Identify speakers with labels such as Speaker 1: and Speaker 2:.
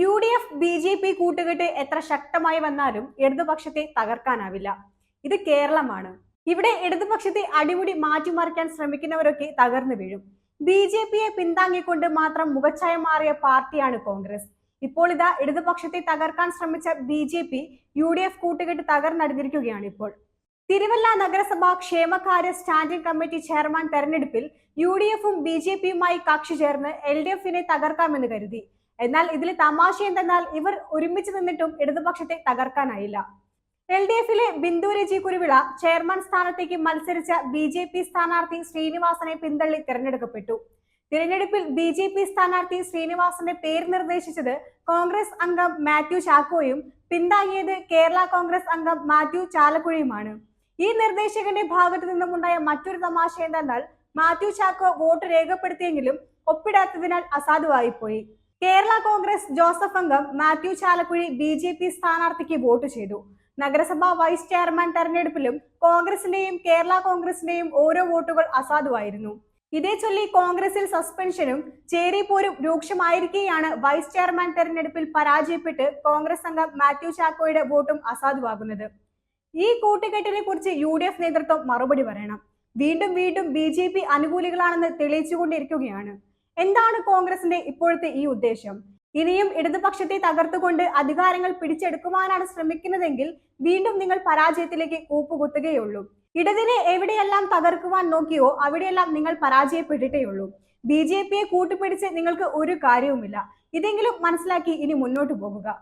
Speaker 1: U D F B J P കൂട്ടുകെട്ട് എത്ര ശക്തമായി വന്നാലും ഇടതുപക്ഷത്തെ തകർക്കാനാവില്ല. ഇത് കേരളമാണ്. ഇവിടെ ഇടതുപക്ഷത്തെ അടിമുടി മാറ്റിമറിക്കാൻ ശ്രമിക്കുന്നവരൊക്കെ തകർന്നു വീഴും. ബി ജെ പിയെ പിന്താങ്ങിക്കൊണ്ട് മാത്രം മുഖച്ഛായ മാറിയ പാർട്ടിയാണ് കോൺഗ്രസ്. ഇപ്പോൾ ഇതാ ഇടതുപക്ഷത്തെ തകർക്കാൻ ശ്രമിച്ച B J P U D F കൂട്ടുകെട്ട് തകർന്നടിഞ്ഞിരിക്കുകയാണ് ഇപ്പോൾ തിരുവല്ല നഗരസഭാ ക്ഷേമകാര്യ സ്റ്റാൻഡിംഗ് കമ്മിറ്റി ചെയർമാൻ തെരഞ്ഞെടുപ്പിൽ യു ഡി എഫും ബി ജെ പിയുമായി കക്ഷി ചേർന്ന് എൽ ഡി എഫിനെ തകർക്കാമെന്ന് കരുതി. എന്നാൽ ഇതിൽ തമാശ എന്തെന്നാൽ ഇവർ ഒരുമിച്ച് നിന്നിട്ടും ഇടതുപക്ഷത്തെ തകർക്കാനായില്ല. എൽ ഡി എഫിലെ ബിന്ദു രജി കുരുവിള ചെയർമാൻ സ്ഥാനത്തേക്ക് മത്സരിച്ച ബി ജെ പി സ്ഥാനാർത്ഥി ശ്രീനിവാസനെ പിന്തള്ളി തിരഞ്ഞെടുക്കപ്പെട്ടു. തിരഞ്ഞെടുപ്പിൽ ബി ജെ പി സ്ഥാനാർത്ഥി ശ്രീനിവാസന്റെ പേര് നിർദ്ദേശിച്ചത് കോൺഗ്രസ് അംഗം മാത്യു ചാക്കോയും പിന്താങ്ങിയത് കേരള കോൺഗ്രസ് അംഗം മാത്യു ചാലക്കുഴിയുമാണ്. ഈ നിർദ്ദേശകന്റെ ഭാഗത്തു നിന്നുമുണ്ടായ മറ്റൊരു തമാശ എന്തെന്നാൽ മാത്യു ചാക്കോ വോട്ട് രേഖപ്പെടുത്തിയെങ്കിലും ഒപ്പിടാത്തതിനാൽ അസാധുവായിപ്പോയി. കേരള കോൺഗ്രസ് ജോസഫ് അംഗം Mathew Chalakuzhy B J P സ്ഥാനാർത്ഥിക്ക് വോട്ട് ചെയ്തു. നഗരസഭാ വൈസ് ചെയർമാൻ തെരഞ്ഞെടുപ്പിലും കോൺഗ്രസിന്റെയും കേരള കോൺഗ്രസിന്റെയും ഓരോ വോട്ടുകൾ അസാധുവായിരുന്നു. ഇതേ ചൊല്ലി കോൺഗ്രസിൽ സസ്പെൻഷനും ചേരിപ്പോരും രൂക്ഷമായിരിക്കെയാണ് വൈസ് ചെയർമാൻ തെരഞ്ഞെടുപ്പിൽ പരാജയപ്പെട്ട് കോൺഗ്രസ് അംഗം മാത്യു ചാക്കോയുടെ വോട്ടും അസാധുവാകുന്നത്. ഈ കൂട്ടുകെട്ടിനെ കുറിച്ച് യു ഡി എഫ് നേതൃത്വം മറുപടി പറയണം. വീണ്ടും വീണ്ടും ബി ജെ പി അനുകൂലികളാണെന്ന് തെളിയിച്ചുകൊണ്ടിരിക്കുകയാണ്. എന്താണ് കോൺഗ്രസിന്റെ ഇപ്പോഴത്തെ ഈ ഉദ്ദേശം? ഇനിയും ഇടതുപക്ഷത്തെ തകർത്തുകൊണ്ട് അധികാരങ്ങൾ പിടിച്ചെടുക്കുവാനാണ് ശ്രമിക്കുന്നതെങ്കിൽ വീണ്ടും നിങ്ങൾ പരാജയത്തിലേക്ക് കൂപ്പുകുത്തുകയുള്ളൂ. ഇടതിനെ എവിടെയെല്ലാം തകർക്കുവാൻ നോക്കിയോ അവിടെയെല്ലാം നിങ്ങൾ പരാജയപ്പെട്ടിട്ടേയുള്ളൂ. ബി ജെ പിയെ കൂട്ടുപിടിച്ച് നിങ്ങൾക്ക് ഒരു കാര്യവുമില്ല. ഇതെങ്കിലും മനസ്സിലാക്കി ഇനി മുന്നോട്ട് പോകുക.